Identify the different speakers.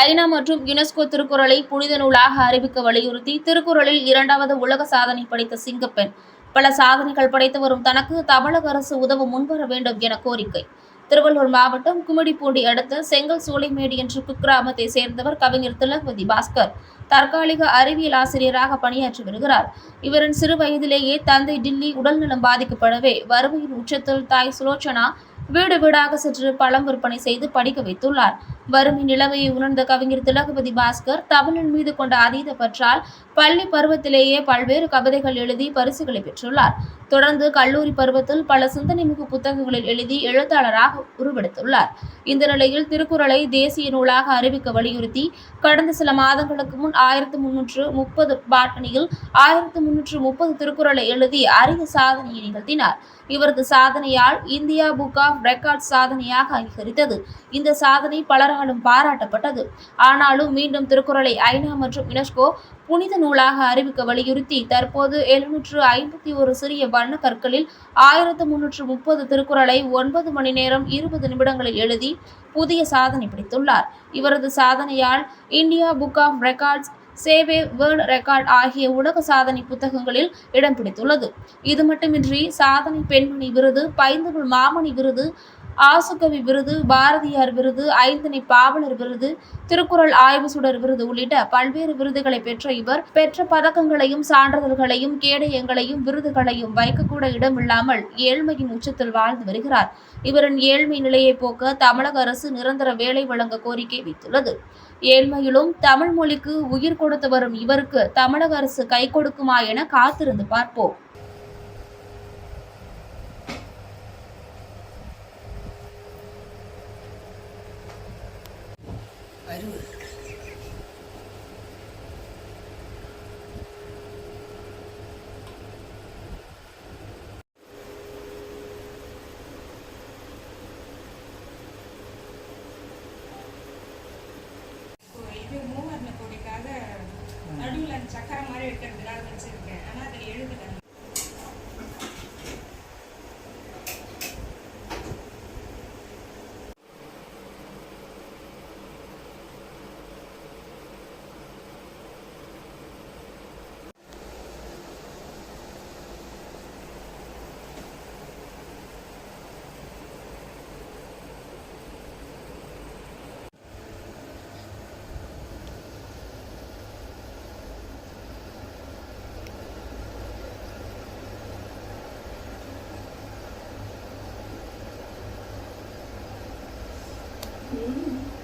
Speaker 1: ஐநா மற்றும் யுனெஸ்கோ திருக்குறளை புனித நூலாக அறிவிக்க வலியுறுத்தி திருக்குறளில் இரண்டாவது உலக சாதனை படைத்த சிங்கப்பெண். பல சாதனைகள் படைத்து வரும் தனக்கு தமிழக அரசு உதவ முன்வர வேண்டும் என கோரிக்கை. திருவள்ளூர் மாவட்டம் கும்மிடிப்பூண்டி அடுத்த செங்கல் சூளைமேடு என்ற குக்கிராமத்தை சேர்ந்தவர் கவிஞர் திலகவதி பாஸ்கர். தற்காலிக அறிவியல் ஆசிரியராக பணியாற்றி வருகிறார். இவரின் சிறு வயதிலேயே தந்தை டில்லி உடல்நலம் பாதிக்கப்படவே வறுமையின் உச்சத்தில் தாய் சுலோச்சனா வீடு வீடாக சென்று பழம் விற்பனை செய்து படிக்க வைத்துள்ளார். வறுமை நிலைமையை உணர்ந்த கவிஞர் திலகபதி பாஸ்கர் தமிழின் மீது கொண்ட அதீத பற்றால் பள்ளி பருவத்திலேயே பல்வேறு கவிதைகள் எழுதி பரிசுகளை பெற்றுள்ளார். தொடர்ந்து கல்லூரி பருவத்தில் பல சிந்தனைமிகு புத்தகங்களில் எழுதி எழுத்தாளராக உருவெடுத்துள்ளார். இந்த நிலையில் திருக்குறளை தேசிய நூலாக அறிவிக்க வலியுறுத்தி கடந்த சில மாதங்களுக்கு முன் ஆயிரத்து முன்னூற்று முப்பது பாட்டனியில் ஆயிரத்து முன்னூற்று முப்பது திருக்குறளை எழுதி அரிய சாதனையை நிகழ்த்தினார். இவரது சாதனையால் இந்தியா புக் ஆஃப் ரெக்கார்ட் சாதனையாக அங்கீகரித்தது. இந்த சாதனை பலராலும் பாராட்டப்பட்டது. ஆனாலும் மீண்டும் திருக்குறளை ஐநா மற்றும் யுனெஸ்கோ புனித நூலாக அறிவிக்க வலியுறுத்தி தற்போது எழுநூற்று ஐம்பத்தி ஒரு சிறிய வண்ண கற்களில் ஆயிரத்து முன்னூற்று முப்பது திருக்குறளை ஒன்பது மணி நேரம் இருபது நிமிடங்களில் எழுதி புதிய சாதனை பிடித்துள்ளார். இவரது சாதனையால் இந்தியா புக் ஆஃப் ரெக்கார்ட்ஸ் சேவே வேர்ல்ட் ரெக்கார்ட் ஆகிய உலக சாதனை புத்தகங்களில் இடம் பிடித்துள்ளது. இது மட்டுமின்றி சாதனை பெண்மணி விருது பைந்தமிழ் மாமணி விருது ஆசுகவி விருது பாரதியார் விருது ஐந்தனை பாவலர் விருது திருக்குறள் ஆய்வு சுடர் விருது உள்ளிட்ட பல்வேறு விருதுகளை பெற்ற இவர் பெற்ற பதக்கங்களையும் சான்றிதழ்களையும் கேடயங்களையும் விருதுகளையும் வைக்கக்கூட இடமில்லாமல் ஏழ்மையின் உச்சத்தில் வாழ்ந்து வருகிறார். இவரின் ஏழ்மை நிலையை போக்க தமிழக அரசு நிரந்தர வேலை வழங்க கோரிக்கை வைத்துள்ளது. ஏழ்மையிலும் தமிழ் மொழிக்கு உயிர் கொடுத்து வரும் இவருக்கு தமிழக அரசு கை கொடுக்குமா என காத்திருந்து பார்ப்போம்.
Speaker 2: கருவு.
Speaker 3: இது மூவர்ண கொடிக்காக நடுவில் அந்த சக்கரம் மாதிரி வைக்கிறதுக்காக வச்சிருக்கேன். ஆனால் அதை எழுதலை 嗯。